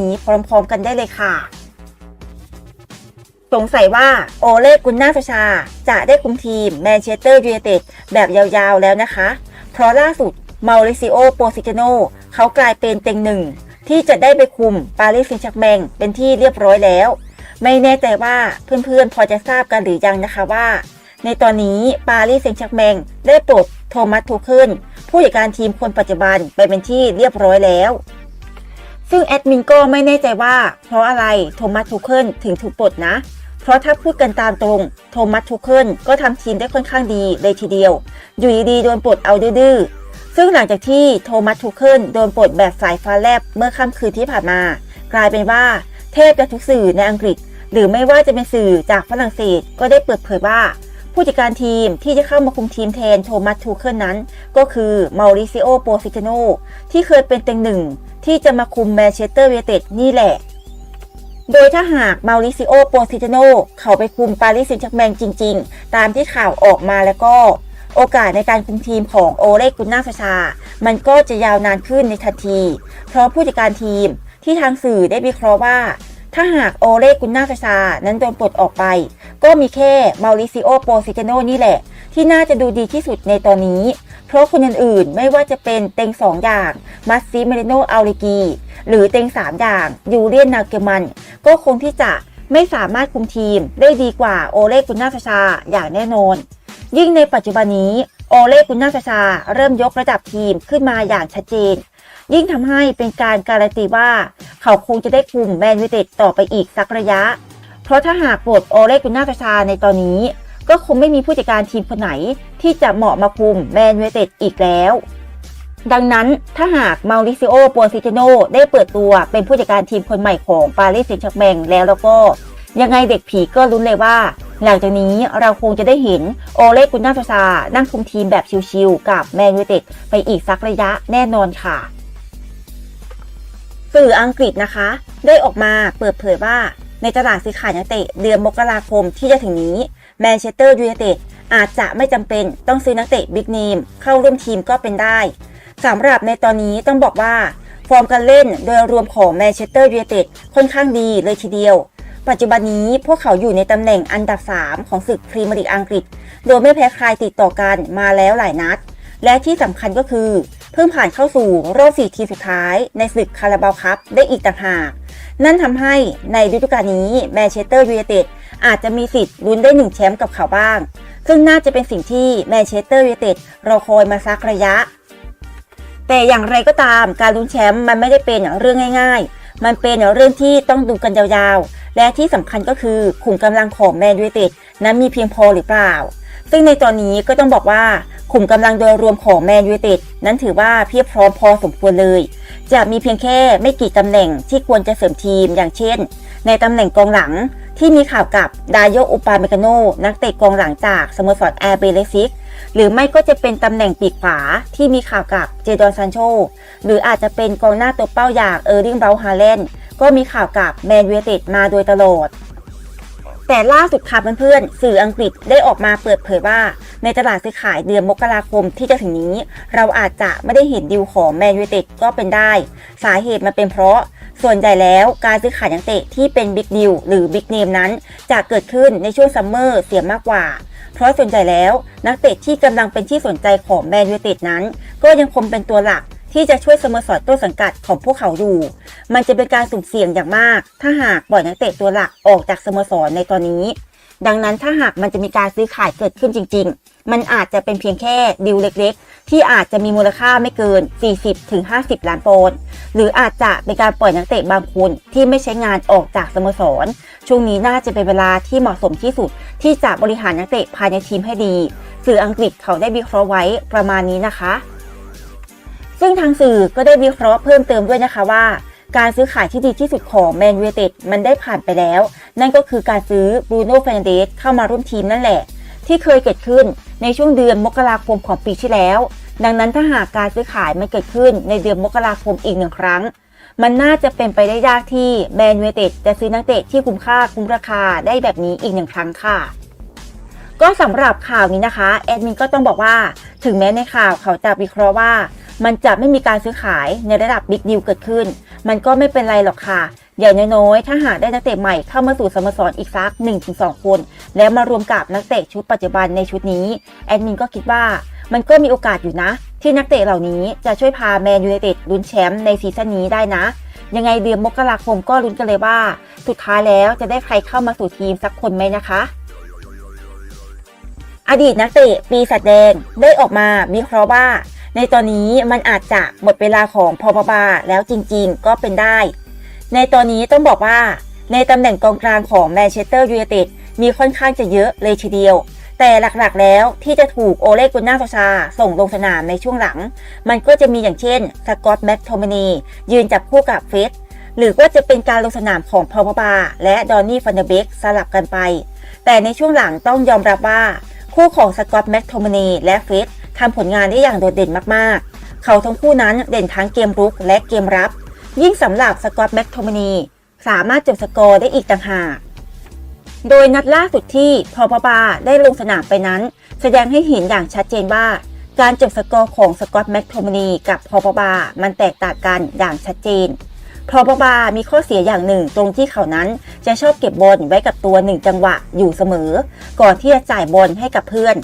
นี้พร้อมๆกันได้เลยค่ะ สงสัยว่าโอเล่กุนนาโซชา จะได้คุมทีมแมนเชสเตอร์ยูไนเต็ดแบบยาวๆแล้วนะคะ เพราะล่าสุดมาริซิโอโปซิเกโนเขากลายเป็นเต็งหนึ่ง ที่จะได้ไปคุมปารีสแซงต์แชร์กแมงเป็นที่เรียบร้อยแล้ว ไม่แน่ใจว่าเพื่อนๆ พอจะทราบกันหรือยังนะคะว่า ในตอนนี้ปารีสแซงต์แชร์กแมงได้ปลดโทมัสทูเคิลผู้จัดการทีมคนปัจจุบันไปเป็นที่เรียบร้อยแล้ว ซึ่งแอดมินก็ไม่แน่ใจว่า เพราะอะไรโทมัสทูเคิลถึงถูกปลดนะ เพราะถ้าพูดกันตามตรงโทมัสทูเคิลก็ทำทีมได้ค่อนข้างดีเลยทีเดียว อยู่ดีๆโดนปลดเอาดื้อซึ่งหลังจากที่โทมัสทูเคิลโดนปลดแบบสายฟ้าแลบเมื่อค่ำคืนที่ผ่านมา กลายเป็นว่าเทพจะทุกสื่อในอังกฤษ หรือไม่ว่าจะเป็นสื่อจากฝรั่งเศสก็ได้เปิดเผยว่า ผู้จัดการทีมที่จะเข้ามาคุมทีมแทนโทมัสทูเคิลนั้น ก็คือมาริซิโอโปซิเกโนที่เคยเป็นเต็งหนึ่งที่จะมาคุมแมนเชสเตอร์ยูไนเต็ดนี่แหละ โดยถ้าหากมาริซิโอโปซิเกโนเขาไปคุมปารีสแซงต์แชร์กแมงจริง ๆ ตามที่ข่าวออกมาแล้วก็ โอกาสในการคุมทีมของโอเลกุนนาซาชา มันก็จะยาวนานขึ้นในทันที เพราะผู้จัดการทีมที่ทางสื่อได้วิเคราะห์ว่า ถ้าหากโอเลกุนนาซาชา นั้นโดนปลดออกไป ก็มีแค่มาริซิโอโปซิเกโนนี่แหละ ที่น่าจะดูดีที่สุดในตอนนี้ เพราะคนอื่นๆ ไม่ว่าจะเป็นเต็ง 2 อย่างมัสซิเมเรโนอัลริกี หรือเต็ง 3 อย่างยูเรียนนาเกมัน ก็คงที่จะไม่สามารถคุมทีมได้ดีกว่าโอเลกุนนาซาชาอย่างแน่นอน ยิ่งในปัจจุบันนี้โอเลกุนนาซาชาเริ่มยกระดับทีมขึ้นมาอย่างชัดเจน ยิ่งทำให้เป็นการการันตีว่า เขาคงจะได้คุมแมนยูเต็ดต่อไปอีกสักระยะ เพราะถ้าหากปลดโอเลกุนนาซาชาในตอนนี้ ก็คงไม่มีผู้จัดการทีมคนไหน ที่จะเหมาะมาคุมแมนยูเต็ดอีกแล้ว ดังนั้นถ้าหากมาริซิโอปัวซิเจโนได้เปิดตัวเป็นผู้จัดการทีมคนใหม่ของปารีสแซงต์แชร์กแมงแล้วแล้วก็ยังไงเด็กผีก็ลุ้นเลยว่า หลังจากนี้เราคงจะได้เห็นโอเลกุนนาซาชานั่งคุมทีมแบบชิวๆกับแมนยูเต็ดไปอีกสักระยะแน่นอนค่ะ สื่ออังกฤษนะคะ ได้ออกมาเปิดเผยว่าในตลาดซื้อขายนักเตะเดือนมกราคมที่จะถึงนี้แมนเชสเตอร์ยูไนเต็ดอาจจะไม่จำเป็นต้องซื้อนักเตะบิ๊กเนมเข้าร่วมทีมก็เป็นได้สำหรับในตอนนี้ต้องบอกว่า ฟอร์มการเล่นโดยรวมของแมนเชสเตอร์ยูไนเต็ดค่อนข้างดีเลยทีเดียว ปัจจุบันนี้พวกเขาอยู่ในตำแหน่งอันดับ 3 ของศึกพรีเมียร์ลีกอังกฤษ โดยไม่แพ้ใครติดต่อกันมาแล้วหลายนัด และที่สำคัญก็คือ เพิ่งผ่านเข้าสู่รอบ 4 ทีมสุดท้ายในศึกคาราบาวคัพได้อีกต่างหาก นั่นทำให้ในฤดูกาลนี้แมนเชสเตอร์ยูไนเต็ดอาจจะมีสิทธิ์ลุ้นได้หนึ่งแชมป์กับเขาบ้าง ซึ่งน่าจะเป็นสิ่งที่แมนเชสเตอร์ยูไนเต็ดรอคอยมาสักระยะ แต่อย่างไรก็ตามการลุ้นแชมป์มันไม่ได้เป็นเรื่องง่าย ๆ มันเป็นเรื่องที่ต้องดูกันยาวๆ และที่สำคัญก็คือขุมกำลังของแมนยูไนเต็ดนั้นมีเพียงพอหรือเปล่า ซึ่งในตอนนี้ก็ต้องบอกว่าขุมกำลังโดยรวมของแมนยูเต็ดนั้นถือว่าเพียบพร้อมพอสมควรเลย จะมีเพียงแค่ไม่กี่ตำแหน่งที่ควรจะเสริมทีมอย่างเช่น ในตำแหน่งกองหลังที่มีข่าวกับดายโยอุปาเมกาโนนักเตะกองหลังจากสโมสรแอร์เบเลซิกหรือไม่ก็จะเป็นตำแหน่งปีกขวาที่มีข่าวกับเจดอนซานโช หรืออาจจะเป็นกองหน้าตัวเป้าอย่างเออร์ลิงเบลฮาเลนก็มีข่าวกับแมนยูเต็ดมาโดยตลอด แต่ล่าสุดค่ะเพื่อนๆสื่ออังกฤษได้ออกมาเปิดเผยว่า ในตลาดซื้อขายเดือนมกราคมที่จะถึงนี้ เราอาจจะไม่ได้เห็นดิวของแมนยูเต็ดก็เป็นได้ สาเหตุมันเป็นเพราะส่วนใหญ่แล้วการซื้อขายนักเตะที่เป็นบิ๊กดิวหรือบิ๊กเนมนั้น จะเกิดขึ้นในช่วงซัมเมอร์เสียมากกว่า เพราะส่วนใหญ่แล้วนักเตะที่กำลังเป็นที่สนใจของแมนยูเต็ดนั้น ก็ยังคงเป็นตัวหลักที่จะช่วยสโมสรต้นสังกัดของพวกเขาอยู่ มันจะเป็นการสุ่มเสี่ยงอย่างมาก ถ้าหากปล่อยนักเตะตัวหลักออกจากสโมสรในตอนนี้ ดังนั้นถ้าหากมันจะมีการซื้อขายเกิดขึ้นจริง ๆ มันอาจจะเป็นเพียงแค่ดิวเล็ก ๆ ที่อาจจะมีมูลค่าไม่เกิน 40-50 ล้านปอนด์หรืออาจจะเป็นการปล่อยนักเตะบางคนที่ไม่ใช้งานออกจากสโมสร ช่วงนี้น่าจะเป็นเวลาที่เหมาะสมที่สุด ที่จะบริหารนักเตะภายในทีมให้ดีสื่ออังกฤษเขาได้วิเคราะห์ไว้ประมาณนี้นะคะ ซึ่งทางสื่อก็ได้วิเคราะห์เพิ่มเติมด้วยนะคะว่า การซื้อขายที่ดีที่สุดของแมนยูเต็ดมันได้ผ่านไปแล้ว นั่นก็คือการซื้อบรูโน่เฟรนเดสเข้ามาร่วมทีมนั่นแหละ ที่เคยเกิดขึ้นในช่วงเดือนมกราคมของปีที่แล้ว ดังนั้นถ้าหากการซื้อขายมันเกิดขึ้นในเดือนมกราคมอีกหนึ่งครั้ง มันน่าจะเป็นไปได้ยากที่แมนยูเต็ดจะซื้อนักเตะที่คุ้มค่าคุ้มราคาได้แบบนี้อีกหนึ่งครั้งค่ะ ก็ก็สำหรับข่าวนี้นะคะแอดมินก็ต้องบอกว่าถึงแม้ในข่าวเขาจะวิเคราะห์ว่า มันจะไม่มีการซื้อขายในระดับบิ๊กดิวเกิดขึ้น มันก็ไม่เป็นไรหรอกค่ะอย่างน้อยๆ ถ้าหากได้นักเตะใหม่เข้ามาสู่สโมสรอีกสัก 1-2 คน แล้วมารวมกับนักเตะชุดปัจจุบันในชุดนี้ แอดมินก็คิดว่ามันก็มีโอกาสอยู่นะ ที่นักเตะเหล่านี้จะช่วยพาแมนยูไนเต็ดลุ้นแชมป์ในซีซั่นนี้ได้นะ ยังไงเดือนมกราคมก็ลุ้นกันเลยว่า สุดท้ายแล้วจะได้ใครเข้ามาสู่ทีมสักคนไหมนะคะ อดีตนักเตะปีศาจแดงได้ออกมาวิเคราะห์ว่า ในตอนนี้มันอาจจะหมดเวลาของพอปบาแล้วจริงๆ ก็เป็นได้ ในตอนนี้ต้องบอกว่า ในตำแหน่งกองกลางของแมนเชสเตอร์ยูไนเต็ดมีค่อนข้างจะเยอะเลยทีเดียว แต่หลักๆแล้วที่จะถูกโอเลกุนนาโซชา ส่งลงสนามในช่วงหลัง มันก็จะมีอย่างเช่นสกอตแม็กโทมนียืนจับคู่กับเฟสหรือว่าจะเป็นการลงสนามของพอปบาและดอนนี่ฟันเดเบกสลับกันไป แต่ในช่วงหลังต้องยอมรับว่า คู่ของสกอตแม็กโทมนีและเฟสทำผลงานได้อย่างโดดเด่นมากๆ เขาทั้งคู่นั้นเด่นทั้งเกมรุกและเกมรับ ยิ่งสำหรับสกอตแม็กโทมนีสามารถจบสกอร์ได้อีกต่างหาก โดยนัดล่าสุดที่พอปบาได้ลงสนามไปนั้น แสดงให้เห็นอย่างชัดเจนว่า การจบสกอร์ของสกอตแม็กโทมนีกับพอปบามันแตกต่างกันอย่างชัดเจน พอปบามีข้อเสียอย่างหนึ่งตรงที่เขานั้นจะชอบเก็บบอลไว้กับตัวหนึ่งจังหวะอยู่เสมอ ก่อนที่จะจ่ายบอลให้กับเพื่อน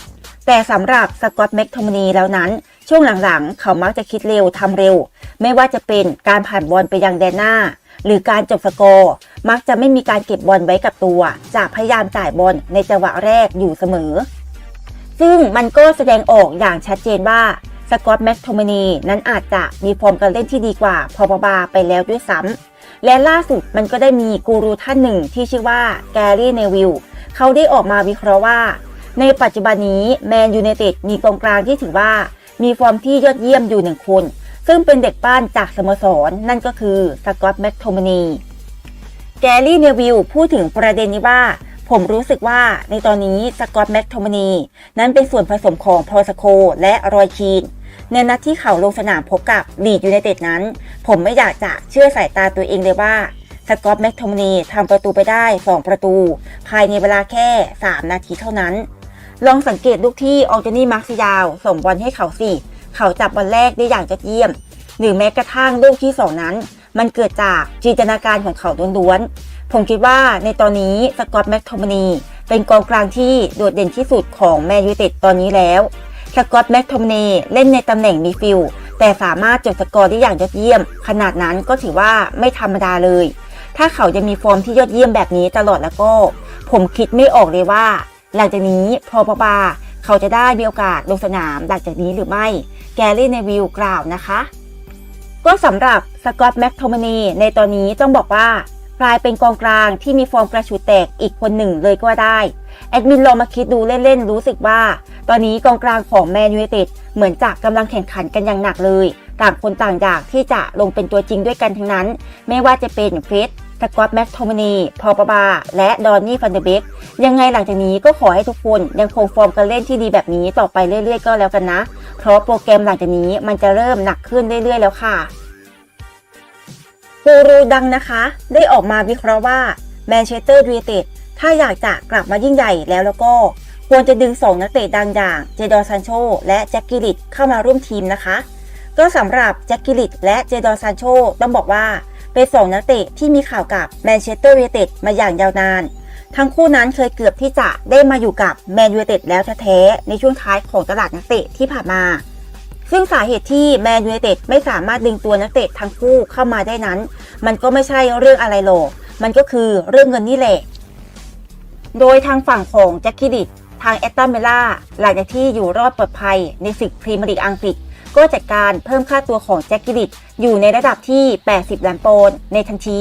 แต่สำหรับสกอตแม็กโทมนีแล้วนั้น ช่วงหลังๆ เขามักจะคิดเร็วทำเร็ว ไม่ว่าจะเป็นการผ่านบอลไปยังแดนหน้า หรือการจบสกอร์มักจะไม่มีการเก็บบอลไว้กับตัวจะพยายามจ่ายบอลในจังหวะแรกอยู่เสมอ ซึ่งมันก็แสดงออกอย่างชัดเจนว่า สกอตแม็กโทมนีนั้นอาจจะมีฟอร์มการเล่นที่ดีกว่าพอปบาไปแล้วด้วยซ้ำและล่าสุดมันก็ได้มีกูรูท่านหนึ่งที่ชื่อว่าแกรี่เนวิลเขาได้ออกมาวิเคราะห์ว่า ในปัจจุบันนี้แมนยูไนเต็ดมีกองกลางที่ถือว่า มีฟอร์มที่ยอดเยี่ยมอยู่หนึ่งคน ซึ่งเป็นเด็กป้านจากสโมสรนั่นก็คือสกอตแม็กโทมนีแกรี่เนวิลพูดถึงประเด็นนี้ว่าผมรู้สึกว่าในตอนนี้สกอตแม็กโทมนีนั้นเป็นส่วนผสมของพอสโคและรอยคีน ในนัดที่เขาลงสนามพบกับลีดยูไนเต็ดนั้น ผมไม่อยากจะเชื่อสายตาตัวเองเลยว่าสกอตแม็กโทมนีทำประตูไปได้ 2 ประตู ภายในเวลาแค่ 3 นาทีเท่านั้น ลองสังเกตลูกที่ออร์เจนี่มาร์ซิยาว ส่งบอลให้เขาสิเขาจับบอลแรกได้อย่างยอดเยี่ยม หรือแม้กระทั่งลูกที่สองนั้น มันเกิดจากจินตนาการของเขาล้วนๆ ผมคิดว่าในตอนนี้สกอตแม็กโทมนีเป็นกองกลางที่โดดเด่นที่สุดของแมนยูเต็ดตอนนี้แล้ว สกอตแม็กโทมเนีเล่นในตำแหน่งมีฟิลด์แต่สามารถจบสกอร์ได้อย่างยอดเยี่ยม ขนาดนั้นก็ถือว่าไม่ธรรมดาเลย ถ้าเขาจะมีฟอร์มที่ยอดเยี่ยมแบบนี้ตลอดแล้วก็ ผมคิดไม่ออกเลยว่า หลังจากนี้พอปบาเขาจะได้มีโอกาสลงสนามหลังจากนี้หรือไม่ แกรี่เนวิลกล่าวนะคะ ก็สำหรับสกอตแม็กโทมเนีในตอนนี้ต้องบอกว่ากลายเป็นกองกลางที่มีฟอร์มกระชูดแตกอีกคนหนึ่งเลยก็ได้ แอดมินลองมาคิดดูเล่นๆ รู้สึกว่า ตอนนี้กองกลางของแมนยูไนเต็ดเหมือนจะกำลังแข่งขันกันอย่างหนักเลย ต่างคนต่างอยากที่จะลงเป็นตัวจริงด้วยกันทั้งนั้น ไม่ว่าจะเป็นเฟสสกอตแม็กโทมนีพอปบา และดอนนี่ฟันเดเบกยังไงหลังจากนี้ก็ขอให้ทุกคนยังคงฟอร์มการเล่นที่ดีแบบนี้ต่อไปเรื่อยๆ ก็แล้วกันนะ เพราะโปรแกรมหลังจากนี้มันจะเริ่มหนักขึ้นเรื่อยๆ แล้วค่ะกูรูดังนะคะ ได้ออกมาวิเคราะห์ว่าแมนเชสเตอร์ยูไนเต็ด ถ้าอยากจะกลับมายิ่งใหญ่แล้วแล้วก็ควรจะดึง2นักเตะดังอย่างเจดอนซานโชและแจ็คกิลิตเข้ามาร่วมทีมนะคะ ก็สำหรับแจ็คกิลิตและเจดอนซานโชต้องบอกว่าเป็น2นักเตะที่มีข่าวกับแมนเชสเตอร์ยูไนเต็ดมาอย่างยาวนาน ทั้งคู่นั้นเคยเกือบที่จะได้มาอยู่กับแมนยูไนเต็ดแล้วแท้ๆในช่วงท้ายของตลาดนักเตะที่ผ่านมา ซึ่งสาเหตุที่แมนยูไนเต็ดไม่สามารถดึงตัวนักเตะทั้งคู่เข้ามาได้นั้น มันก็ไม่ใช่เรื่องอะไรหรอก มันก็คือเรื่องเงินนี่แหละ โดยทางฝั่งของแจ็คกิดิตทางแอตตันเมล่าหลังจากที่อยู่รอดปลอดภัยในศึกพรีเมียร์ลีกอังกฤษ ก็จัดการเพิ่มค่าตัวของแจ็คกิดิตอยู่ในระดับที่ 80 ล้านปอนด์ในทันที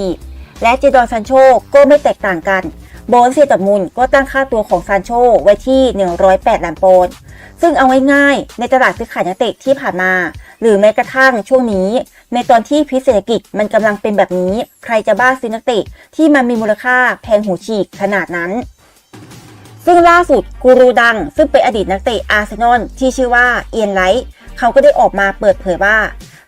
และเจดอนซานโชก็ไม่แตกต่างกัน โบนเซียตอร์มุนก็ตั้งค่าตัวของซานโชไว้ที่ 108 ล้านปอนด์ซึ่งเอาง่ายๆในตลาดซื้อขายนักเตะที่ผ่านมา หรือแม้กระทั่งช่วงนี้ ในตอนที่พิเศรษฐกิจมันกำลังเป็นแบบนี้ ใครจะบ้าซื้อนักเตะที่มันมีมูลค่าแพงหูฉีกขนาดนั้น ซึ่งล่าสุดกูรูดัง ซึ่งเป็นอดีตนักเตะอาร์เซนอลที่ชื่อว่าเอียนไลท์เขาก็ได้ออกมาเปิดเผยว่า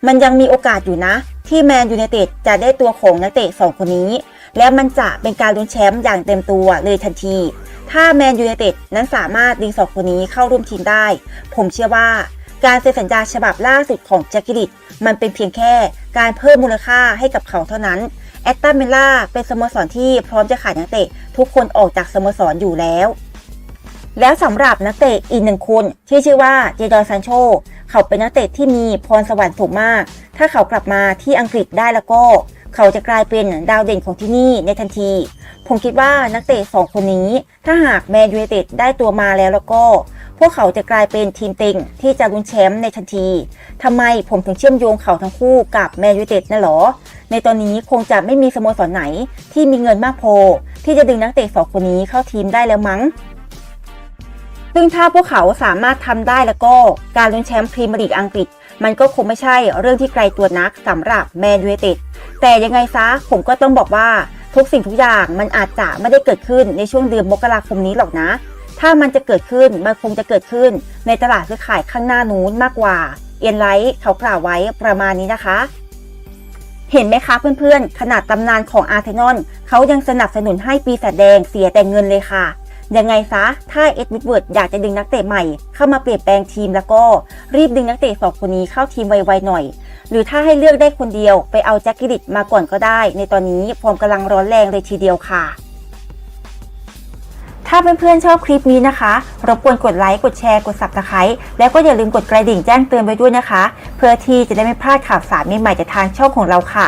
มันยังมีโอกาสอยู่นะ ที่แมนยูไนเต็ดจะได้ตัวของนักเตะสองคนนี้ และมันจะเป็นการลุ้นแชมป์อย่างเต็มตัวเลยทันที ถ้าแมนยูไนเต็ดนั้นสามารถดึงสองคนนี้เข้าร่วมทีมได้ ผมเชื่อว่าการเซ็นสัญญาฉบับล่าสุดของแจ็คกิลิตมันเป็นเพียงแค่การเพิ่มมูลค่าให้กับเขาเท่านั้น แอตตันเมล่าเป็นสโมสรที่พร้อมจะขายนักเตะ ทุกคนออกจากสโมสรอยู่แล้ว แล้วสำหรับนักเตะอีกหนึ่งคนที่ชื่อว่าเจดอนซานโชเขาเป็นนักเตะที่มีพรสวรรค์สูงมาก ถ้าเขากลับมาที่อังกฤษได้แล้วก็ เขาจะกลายเป็นดาวเด่นของที่นี่ในทันที ผมคิดว่านักเตะสองคนนี้ ถ้าหากแมนยูไนเต็ดได้ตัวมาแล้วแล้วก็ พวกเขาจะกลายเป็นทีมเต็งที่จะลุ้นแชมป์ในทันทีทำไมผมถึงเชื่อมโยงเขาทั้งคู่กับแมนยูเต็ดนะหรอ ในตอนนี้คงจะไม่มีสโมสรไหนที่มีเงินมากพอที่จะดึงนักเตะสองคนนี้เข้าทีมได้แล้วมั้งซึ่งถ้าพวกเขาสามารถทำได้แล้วก็การลุ้นแชมป์พรีเมียร์ลีกอังกฤษ มันก็คงไม่ใช่เรื่องที่ไกลตัวนักสำหรับแมนยูเต็ดแต่ยังไงซะผมก็ต้องบอกว่าทุกสิ่งทุกอย่างมันอาจจะไม่ได้เกิดขึ้นในช่วงเดือนมกราคมนี้หรอกนะ ถ้ามันจะเกิดขึ้นมันคงจะเกิดขึ้น ในตลาดซื้อขายข้างหน้านู้นมากกว่า เอียนไลท์เขากล่าวไว้ประมาณนี้นะคะ เห็นไหมคะเพื่อนๆ ขนาดตำนานของอาร์เทนอลเขายังสนับสนุนให้ปีศาจแดงเสียแต่เงินเลยค่ะยังไงซะ ถ้าเอ็ดวิดเวิร์ดอยากจะดึงนักเตะใหม่ เข้ามาเปลี่ยนแปลงทีมแล้วก็รีบดึงนักเตะสองคนนี้เข้าทีมไวๆหน่อย หรือถ้าให้เลือกได้คนเดียวไปเอาแจ็คกิลิตมาก่อนก็ได้ ในตอนนี้ฟอร์มกำลังร้อนแรงเลยทีเดียวค่ะ ถ้าเพื่อนๆชอบคลิปนี้นะคะ รบกวนกดไลค์ กดแชร์ กด subscribe แล้วก็อย่าลืมกดกระดิ่งแจ้งเตือนไปด้วยนะคะ เพื่อที่จะได้ไม่พลาดข่าวสารใหม่ๆจากทางช่องของเราค่ะ